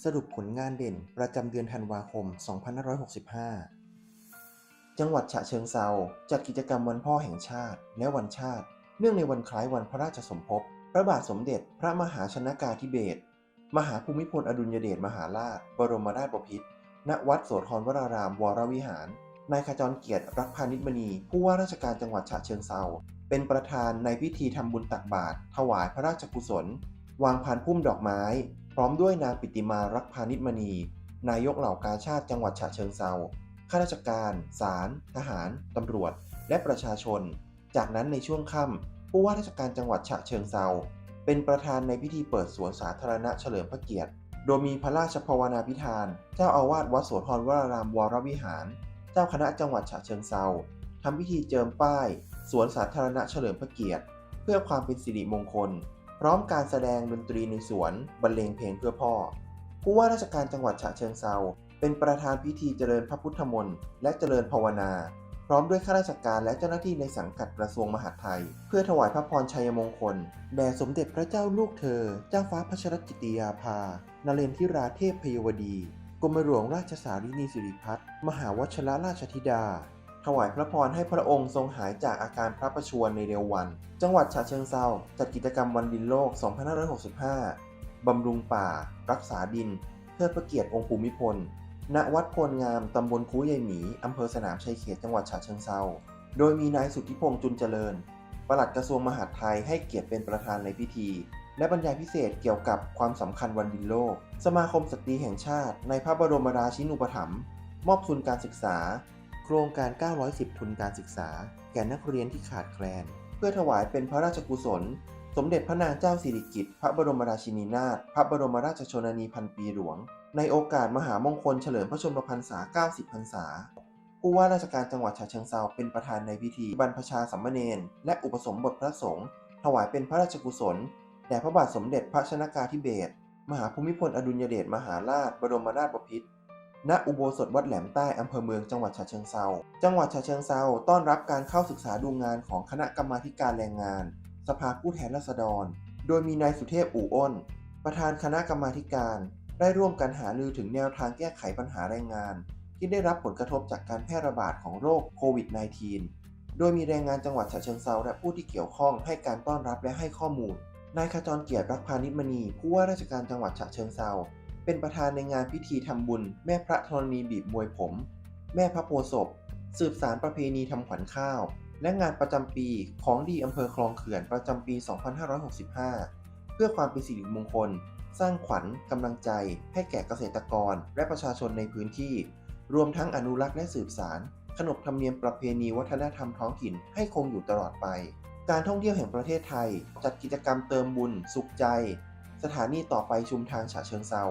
สรุปผลงานเด่นประจำเดือนธันวาคม 2565 จังหวัดฉะเชิงเซาจัดกิจกรรมวันพ่อแห่งชาติ และวันชาติ เนื่องในวันคล้ายวันพระราชสมภพ พระบาทสมเด็จพระมหาชนกาธิเบศร มหาภูมิพลอดุลยเดชมหาราช บรมราชบพิตร ณ วัดโสธรวรารามวรวิหาร นายขจรเกียรติรักพานิชมณี ผู้ว่าราชการจังหวัดฉะเชิงเซาเป็นประธานในพิธีทำบุญตักบาตรถวายพระราชกุศล วางพานพุ่มดอกไม้ พร้อมด้วยนางปิติมารักพานิชมณี นายกเหล่ากาชาติจังหวัดฉะเชิงเซาข้าราชการ ศาล ทหาร ตำรวจ และประชาชน จากนั้นในช่วงค่ำผู้ว่าราชการจังหวัดฉะเชิงเซาเป็นประธานในพิธีเปิดสวนสาธารณะเฉลิมพระเกียรติ โดยมีพระราชภาวนาพิธาน เจ้าอาวาสวัดโสธรวรารามวรวิหาร เจ้าคณะจังหวัดฉะเชิงเซาทำพิธีเจิมป้าย สวนสาธารณะเฉลิมพระเกียรติ เพื่อความเป็นสิริมงคล พร้อมการแสดงดนตรีในสวนบรรเลงเพลงเพื่อพ่อ ผู้ว่าราชการจังหวัดฉะเชิงเซาเป็นประธานพิธีเจริญพระพุทธมนต์และเจริญภาวนา พร้อมด้วยข้าราชการและเจ้าหน้าที่ในสังกัดกระทรวงมหาดไทย เพื่อถวายพระพรชัยมงคล แด่สมเด็จพระเจ้าลูกเธอ เจ้าฟ้าพัชรกิติยาภา นเรนทิราเทพพยวดี กรมหลวงราชสารินีสิริพัฒน์มหาวชรราชธิดา ถวายพระพรให้พระองค์ทรงหายจากอาการพระประชวรในเร็ววัน จังหวัดฉะเชิงเซาจัดกิจกรรมวันดินโลก 2565 บำรุงป่า รักษาดินเทิดพระเกียรติองค์ภูมิพล ณ วัดโพลงาม ตำบลคูยายหมี อำเภอสนามชัยเขต จังหวัดฉะเชิงเซา โดยมีนายสุทธิพงษ์จุนเจริญ ปลัดกระทรวงมหาดไทยให้เกียรติเป็นประธานในพิธี และบรรยายพิเศษเกี่ยวกับความสำคัญวันดินโลก สมาคมสตรีแห่งชาติ ในพระบรมราชินูปถัมภ์มอบทุนการศึกษา โครงการ 910 ทุนการศึกษา แก่นักเรียนที่ขาดแคลน เพื่อถวายเป็นพระราชกุศล สมเด็จพระนางเจ้าสิริกิติ์พระบรมราชินีนาถพระบรมราชชนนีพันปีหลวง ในโอกาสมหามงคลเฉลิมพระชนมพรรษา 90 พรรษาผู้ว่าราชการจังหวัดฉะเชิงเซาเป็นประธานในพิธีบรรพชาสัมมเนนและอุปสมบทพระสงฆ์ถวายเป็นพระราชกุศลแด่พระบาทสมเด็จพระชนากาธิเบศรมหาภูมิพลอดุลยเดชมหาราชบรมราชบพิตร ณอุโบสถวัดแหลมใต้อำเภอเมืองจังหวัดฉะเชิงเซา จังหวัดฉะเชิงเซาต้อนรับการเข้าศึกษาดูงานของคณะกรรมาการแรงงาน สภาผู้แทนราษฎร โดยมีนายสุเทพอู่อ้น ประธานคณะกรรมาการ ได้ร่วมกันหารือถึงแนวทางแก้ไขปัญหาแรงงาน ที่ได้รับผลกระทบจากการแพร่ระบาดของโรคโควิด -19 โดยมีแรงงานจังหวัดฉะเชิงเซาและผู้ที่เกี่ยวข้องให้การต้อนรับและให้ข้อมูลนายขจรเกียรติรักพานิชมณีผู้ว่าราชการจังหวัดฉะเชิงเซา เป็นประธานในงานพิธีทำบุญ แม่พระธรณีบีบมวยผม แม่พระโพศพ สืบสารประเพณีทำขวัญข้าว และงานประจำปีของดีอำเภอคลองเขื่อนประจำปี 2565 เพื่อความเป็นสิริมงคล สร้างขวัญกำลังใจ ให้แก่เกษตรกร และประชาชนในพื้นที่ รวมทั้งอนุรักษ์และสืบสาร ขนบธรรมเนียมประเพณีวัฒนธรรมท้องถิ่นให้คงอยู่ตลอดไป การท่องเที่ยวแห่งประเทศไทย จัดกิจกรรมเติมบุญ สุขใจ สถานีต่อไปชุมทางฉะเชิงเซา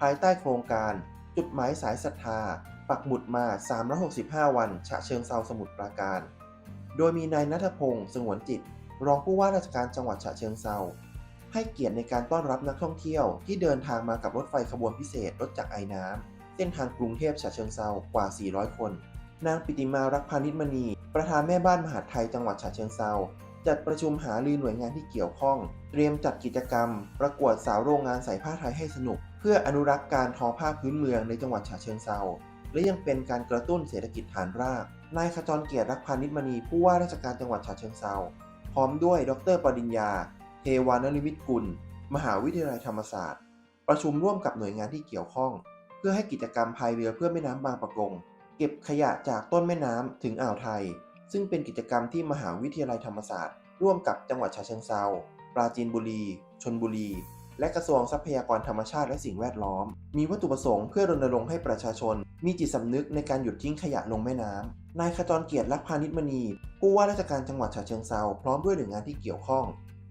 ภายใต้โครงการ จุดหมายสายศรัทธา ปักหมุดมา 365 วัน ฉะเชิงเซาสมุทรปราการ โดยมีนายนัทพงศ์สงวนจิต รองผู้ว่าราชการจังหวัดฉะเชิงเซาให้เกียรติในการต้อนรับนักท่องเที่ยวที่เดินทางมากับรถไฟขบวนพิเศษรถจักรไอ้น้ำเส้นทางกรุงเทพฉะเชิงเซากว่า 400 คน นางปิติมารักพานิชมณี ประธานแม่บ้านมหาดไทยจังหวัดฉะเชิงเซา จัดประชุมหารือหน่วยงานที่เกี่ยวข้อง เตรียมจัดกิจกรรม ประกวดสาวโรงงานใส่ผ้าไทยให้สนุก เพื่ออนุรักษ์การทอผ้าพื้นเมืองในจังหวัดฉะเชิงเซาและยังเป็นการกระตุ้นเศรษฐกิจฐานราก นายขจรเกียรติรักพานิชมณีผู้ว่าราชการจังหวัดฉะเชิงเซาพร้อมด้วยดรปริญญา เทวานลิมิตกุล มหาวิทยาลัยธรรมศาสตร์ ประชุมร่วมกับหน่วยงานที่เกี่ยวข้อง เพื่อให้กิจกรรมพายเรือเพื่อแม่น้ำบางปะกง เก็บขยะจากต้นแม่น้ำถึงอ่าวไทย ซึ่งเป็นกิจกรรมที่มหาวิทยาลัยธรรมศาสตร์ ร่วมกับจังหวัดฉะเชิงเซา ปราจีนบุรี ชนบุรี และกระทรวงทรัพยากรธรรมชาติและสิ่งแวดล้อม มีวัตถุประสงค์เพื่อรณรงค์ให้ประชาชน มีจิตสำนึกในการหยุดทิ้งขยะลงแม่น้ำนายขจรเกียรติรักพานิชมณี ผู้ว่าราชการจังหวัดฉะเชิงเซาพร้อมด้วยหน่วยงานที่เกี่ยวข้อง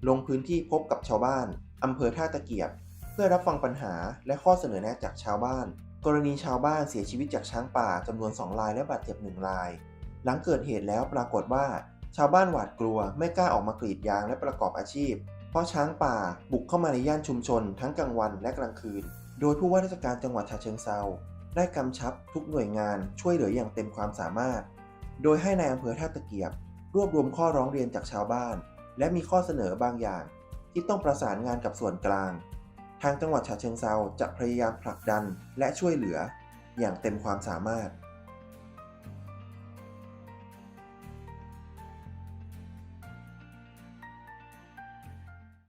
ลงพื้นที่พบกับชาวบ้านอำเภอท่าตะเกียบ เพื่อรับฟังปัญหาและข้อเสนอแนะจากชาวบ้าน กรณีชาวบ้านเสียชีวิตจากช้างป่าจำนวน 2 รายและบาดเจ็บ1ราย หลังเกิดเหตุแล้วปรากฏว่า ชาวบ้านหวาดกลัวไม่กล้าออกมากรีดยางและประกอบอาชีพ เพราะช้างป่าบุกเข้ามาในย่านชุมชน ทั้งกลางวันและกลางคืน โดยผู้ว่าราชการจังหวัดฉะเชิงเซาได้กำชับทุกหน่วยงานช่วยเหลืออย่างเต็มความสามารถ โดยให้ในายอำเภอท่าตะเกียบ รวบรวมข้อร้องเรียนจากชาวบ้าน และมีข้อเสนอบางอย่าง ที่ต้องประสานงานกับส่วนกลาง ทางจังหวัดฉะเชิงเซาจะพยายามผลักดันและช่วยเหลือ อย่างเต็มความสามารถ